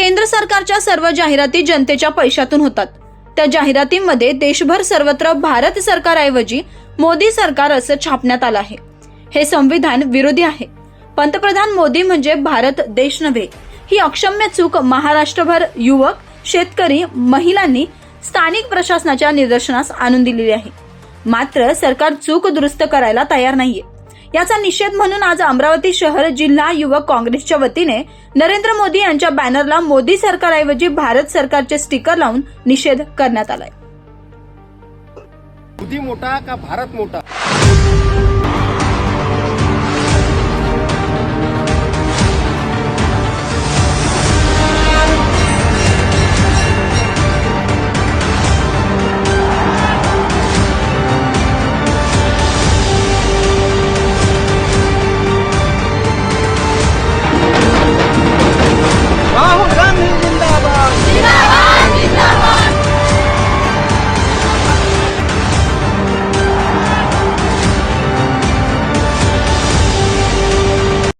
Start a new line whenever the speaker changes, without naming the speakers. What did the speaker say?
केंद्र सरकारच्या सर्व जाहिराती जनतेच्या पैशातून होतात. त्या जाहिरातींमध्ये देशभर सर्वत्र भारत सरकारऐवजी मोदी सरकार असं छापण्यात आलं आहे. हे संविधान विरोधी आहे. पंतप्रधान मोदी म्हणजे भारत देश नव्हे. ही अक्षम्य चूक महाराष्ट्रभर युवक शेतकरी महिलांनी स्थानिक प्रशासनाच्या निदर्शनास आणून दिलेली आहे. मात्र सरकार चूक दुरुस्त करायला तयार नाहीये. याचा निषेध म्हणून आज अमरावती शहर जिल्हा युवक काँग्रेसच्या वतीने नरेंद्र मोदी यांच्या बॅनरला मोदी सरकारऐवजी भारत सरकारचे स्टिकर लावून निषेध करण्यात आलाय.
मोदी मोठा का भारत मोठा?